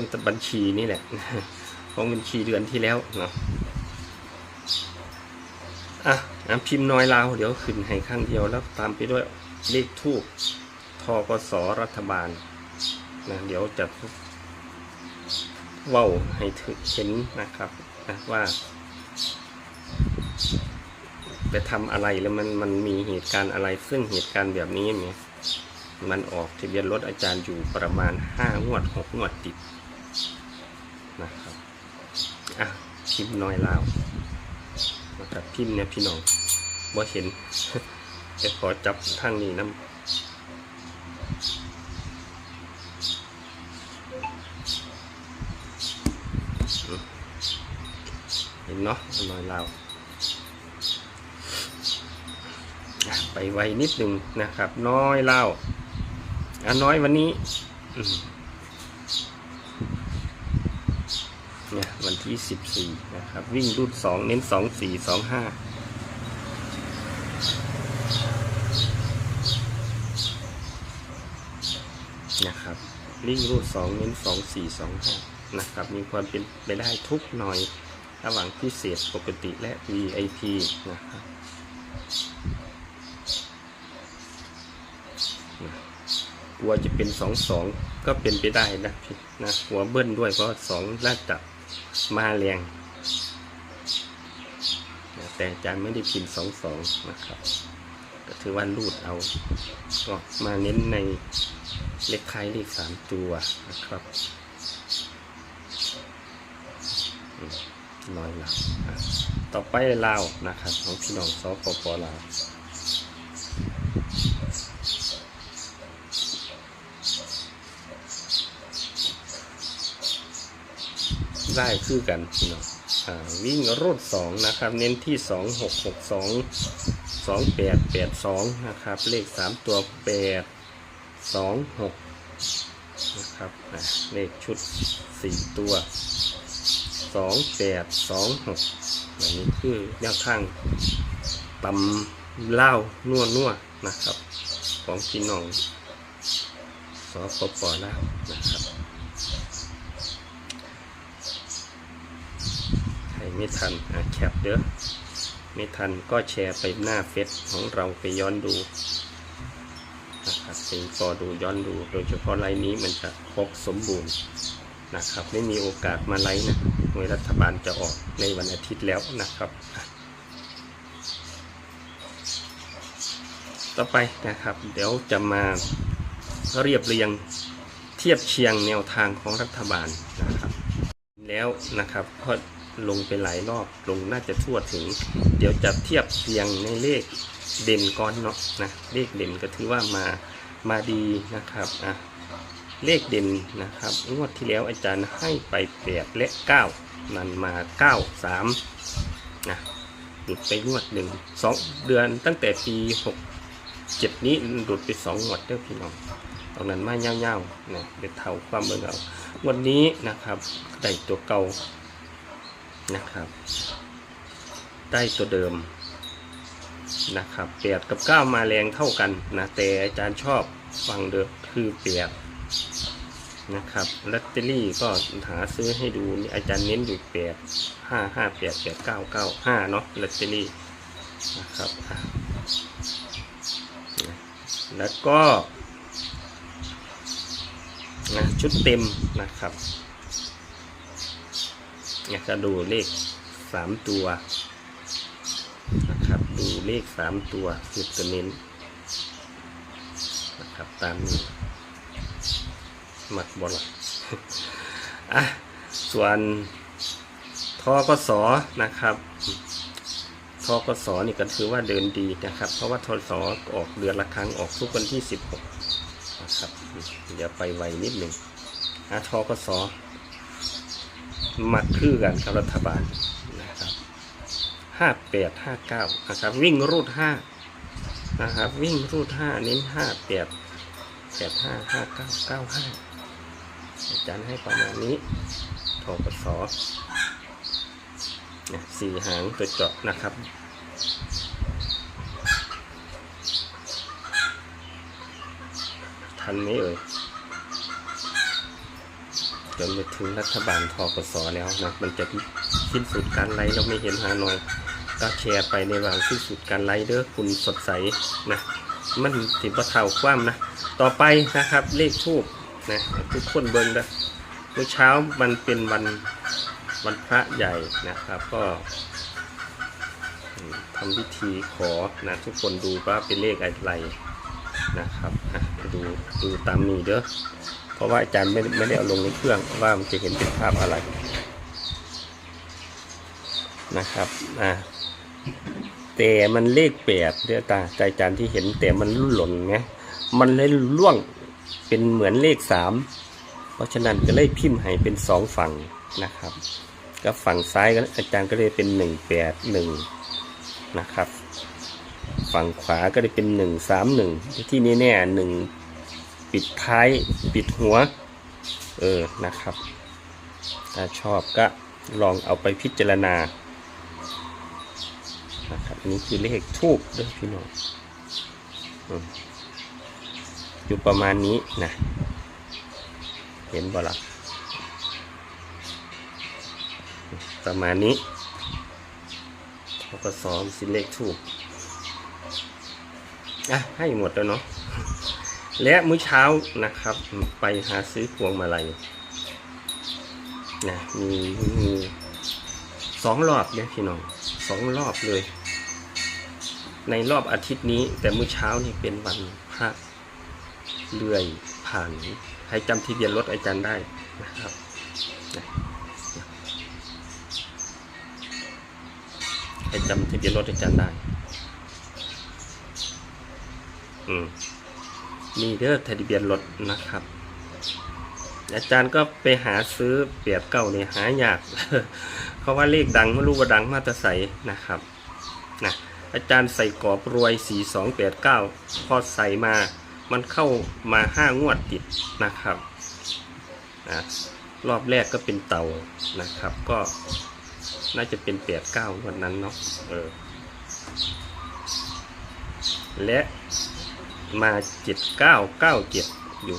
รื่องบัญชีนี่แหละของบัญชีเดือนที่แล้วเนาะอะอะพิมพ์น้อยลาวเดี๋ยวขึ้นให้ข้างเดียวแล้วตามไปด้วยเลขทูบทกสรัฐบาลนะเดี๋ยวจะเว้าให้ถึงเห็นนะครับนะว่าไปทำอะไรแล้วมันมันมีเหตุการณ์อะไร ซึ่งเหตุการณ์แบบนี้เนี่ยมันออกทะเบียนรถอาจารย์อยู่ประมาณห้างวดหกงวดติด นะครับอะพิมพ์น้อยลาวนะครับพิมพ์เนี่ยพี่น้องบ่เห็นจะขอจับทางนี้น้ำเห็นเนาะน้อยลาวไปไวนิดหนึ่งนะครับ น้อยเล่าอะน้อยวันนี้อืม เนี่ยวันที่สิบสี่นะครับ วิ่งรูดสองเน้นสองสี่สองห้านะครับวิ่งรูดสองเน้นสองสี่สองห้านะครับ มีความเป็นไปได้ทุกหน่อย ระหว่างพิเศษปกติและ VIP นะครับกลัวจะเป็นสองสองก็เป็นไปได้นะพี่นะหัวเบิ้ลด้วยเพราะสองน่าจะ มาแรงนะแต่อาจารย์ไม่ได้พิมพ์สองสองนะครับ ก็ถือว่ารูดเอา ก็มาเน้นในเลขท้ายเลขสามตัวนะครับน้อยลาวอะต่อไปลาวนะครับของพี่น้องสปปลาว ได้คือกันพี่น้องอ่าวิ่งรถสองนะครับ เน้นที่สองหกหกสองสองแปดแปดสองนะครับ เลขสามตัวแปดสองหกนะครับเลขชุดสี่ตัวสองแปดสองหกอันนี้คือแนวทางตำเล่าวนัวนัวๆนะครับ ของพี่น้องสปปลาวนะครับ ใคร ไม่ทันแคปเด้อไม่ทันก็แชร์ไปหน้าเฟซของเราไปย้อนดูนะครับไปก็ดูย้อนดูโดยเฉพาะไลน์นี้มันจะครบสมบูรณ์นะครับ ไม่มีโอกาสมาไลน์นะหน่วยรัฐบาลจะออกในวันอาทิตย์แล้วนะครับ ต่อไปนะครับ เดี๋ยวจะมาเรียบเรียงเทียบเชียงแนวทางของรัฐบาลนะครับ แล้วนะครับเพราะ ลงไปหลายรอบลงน่าจะทั่วถึง เดี๋ยวจะเทียบเรียงในเลขเด่นก่อนเนาะนะเลขเด่นก็ถือว่ามามาดีนะครับอะเลขเด่นนะครับงวดที่แล้วอาจารย์ให้ไปแปดและเก้ามันมาเก้าสามนะหลุดไปงวดหนึ่งสองเดือนตั้งแต่ปีหกเจ็ดนี้หลุดไปสองงวดเด้อพี่น้องตอนนั้นมาเง่าๆนะเด็ดเท่าความเบิ่งเอาวันนี้นะครับได้ตัวเก่า นะครับได้ตัวเดิมนะครับแปดกับเก้ามาแรงเท่ากันนะแต่อาจารย์ชอบฟังเดิมคือแปดนะครับลอตเตอรี่ก็หาซื้อให้ดูนี่อาจารย์เน้นอยู่แปดห้าห้าแปดแปดเก้าเก้าห้าเนาะลอตเตอรี่นะครับแล้วก็นะชุดเต็มนะครับ อยากจะดูเลขสามตัวนะครับ ดูเลขสามตัวคือตัวเน้นนะครับตามนี้หมักบอลอะส่วนทอกสนะครับทกสนี่ก็ถือว่าเดินดีนะครับ เพราะว่าทกสออกเดือนละครั้งออกทุกวันที่ 16 นะครับ เดี๋ยวไปไวนิดหนึ่งอาทอกส มัดคือกันกับรัฐบาลนะครับห้าแปดห้าเก้านะครับวิ่งรูดห้านะครับวิ่งรูดห้าเน้นห้าแปดแปดห้าห้าเก้าเก้าห้าอาจารย์ให้ประมาณนี้ทอกสเนี่สี่หางตัวเจาะนะครับทันไหมเอ่ย จนไปถึงรัฐบาลทกสแล้วนะมันจะสิ้นสุดการไล่เราไม่เห็นฮานอยก็แชร์ไปในวางสิ้นสุดการไล่เด้อคุณสดใสนะมันถิบเทาความนะต่อไปนะครับเลขทูบนะทุกคนเบิ่งนะเมื่อเช้ามันเป็นวันวันพระใหญ่นะครับ ก็ทำพิธีขอนะทุกคนดูว่าเป็นเลขอะไรนะครับอะดูดูตามนี้เด้อ ราะว่าอาจารย์ไม่ได้ไม่ได้เอาลงในเครื่องว่ามันจะเห็นเป็นภาพอะไรนะครับอะแต่มันเลขแปดเด้อตาใจอาจารย์ที่เห็นแต่มันลุ่นหล่นไงมันเลยล่วงเป็นเหมือนเลขสามเพราะฉะนั้นก็เลยพิมพ์ให้เป็นสองฝั่งนะครับก็ฝั่งซ้ายก็อาจารย์ก็เลยเป็นหนึ่งแปดหนึ่งนะครับ ฝั่งขวาก็ได้เป็นหนึ่งสามหนึ่งที่นี่แน่หนึ่ง ปิดท้ายปิดหัว เออนะครับ ถ้าชอบก็ลองเอาไปพิจารณานะครับอันนี้คือเลขทูบด้วยพี่น้องอืมอยู่ประมาณนี้นะเห็นบ่ล่ะประมาณนี้เขาก็สองสิเลขทูบอะให้หมดแล้วเนาะ และมื้อเช้านะครับ ไปหาซื้อพวงมาลัยนะมีมีสองรอบเนี่ยพี่น้องสองรอบเลย ในรอบอาทิตย์นี้ แต่มื้อเช้านี่เป็นวันพระเลื่อยผ่านให้จำทะเบียนรถอาจารย์ได้นะครับให้จำทะเบียนรถอาจารย์ได้ อืม นี่เด้อทะเบียนรถนะครับ อาจารย์ก็ไปหาซื้อเปียบเก่าเนี่ยหายากเพราะว่าเลขดังไม่รู้ว่าดังมาตรใสนะครับนะอาจารย์ใส่กรอบรวย 4289 พอใส่มามันเข้ามาห้างวดติดนะครับนะรอบแรกก็เป็นเต่านะครับ ก็น่าจะเป็น 89 วันนั้นเนาะเออและ มาเจ็ดเก้าเก้าเจ็ดอยู่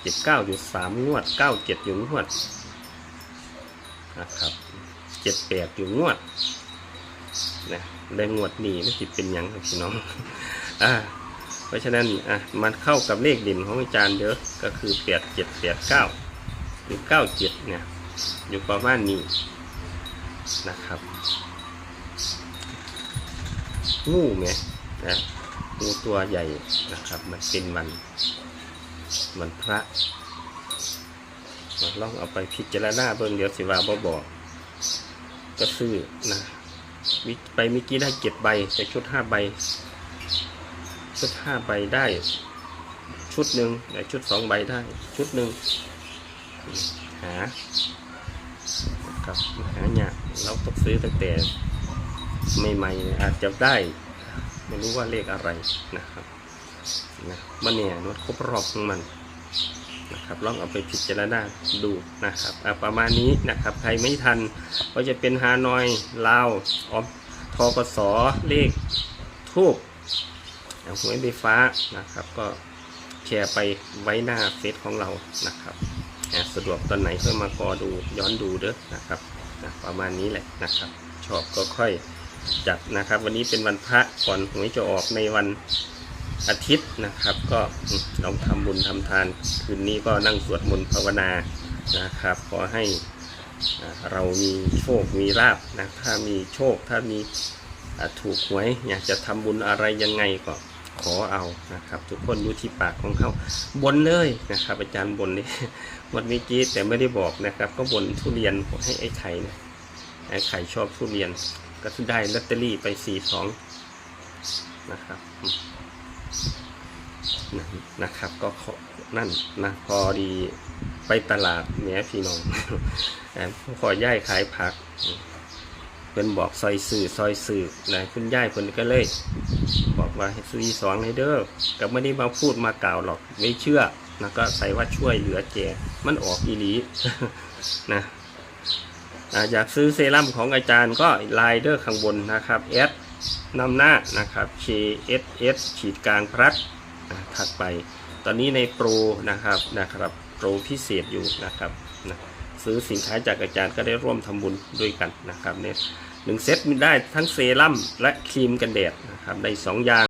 เจ็ดเก้าอยู่สามงวดเก้าเจ็ดอยู่งวดนะครับเจ็ดแปดอยู่งวดนะได้งวดนี้ไม่ผิเป็นหยังครับพี่น้องอ่าเพราะฉะนั้นอะมันเข้ากับเลขเด่นของอาจารย์เยอะก็คือแปดเจ็ดแปดเก้าหรือเก้าเจ็ดเนี่ยอยู่ประมาณนี้นะครับ งูไงนะ งูตัวใหญ่นะครับ มันเป็นวันวันพระลองเอาไปพิจารณาเบิ่งเดี๋ยวสิว่าบ่บอกก็ซื้อนะมิไปเมื่อกี้ได้เจ็ดใบแต่ชุดห้าใบ ชุดห้าใบได้ ชุดหนึ่งแต่ชุดสองใบได้ ชุดหนึ่งหาครับหาเนี่ยากเราต้องซื้อตั้งแต่ใหม่ๆอาจจะได้ ไม่รู้ว่าเลขอะไรนะครับนะมันเนี่ยมันครบรอบของมันนะครับลองเอาไปพิจารณาดูนะครับประมาณนี้นะครับใครไม่ทันก็จะเป็นฮานอยลาวออมทกสเลขทูบหวยไฟฟ้านะครับ ก็แชร์ไปไว้หน้าเฟซของเรานะครับสะดวกตอนไหนก็มากอดูย้อนดูเด้อนะครับนะประมาณนี้แหละนะครับ ชอบก็ค่อย จัดนะครับ วันนี้เป็นวันพระก่อนหวยจะออกในวันอาทิตย์นะครับ ก็ลองทำบุญทำทาน คืนนี้ก็นั่งสวดมนต์ภาวนานะครับ ขอให้เรามีโชค มีลาบนะ ถ้ามีโชค ถ้ามีถูกหวย อยากจะทำบุญอะไรยังไงก็ขอเอานะครับ ทุกคนอยู่ที่ปากของเขาบนเลยนะครับ อาจารย์บนนี่วันเมื่อกี้แต่ไม่ได้บอกนะครับ ก็บนทุเรียนให้ไอ้ไข่นะไอ้ไข่ชอบทุเรียน ก็ได้ลอตเตอรี่ไปสี่สองนะครับนนนะครับ ก็ขอนั่นนะพอดีไปตลาดเนี้ยพี่น้องแอบขอย่ายขายผักเป็นบอกซอยสื่อซอยสื่อนะคุณย่ายคนก็เลย บอกว่าให้ซื้อสองให้เด้อก็ไม่ได้มาพูดมากล่าวหรอกไม่เชื่อนะก็ใส่ว่าช่วยเหลือแจมันออกอีหลีนะ อ่าอยากซื้อเซรั่มของอาจารย์ก็ไลน์เดอร์ข้างบนนะครับ S นำหน้านะครับ KSS ฉีดกลางพลัดอ่าถัดไป ตอนนี้ในโปรนะครับนะครับโปรพิเศษอยู่นะครับนะซื้อสินค้าจากอาจารย์ก็ได้ร่วมทำบุญด้วยกันนะครับเนี่ยหนึ่งเซตมีได้ทั้งเซรั่มและครีมกันแดดนะครับได้สองอย่าง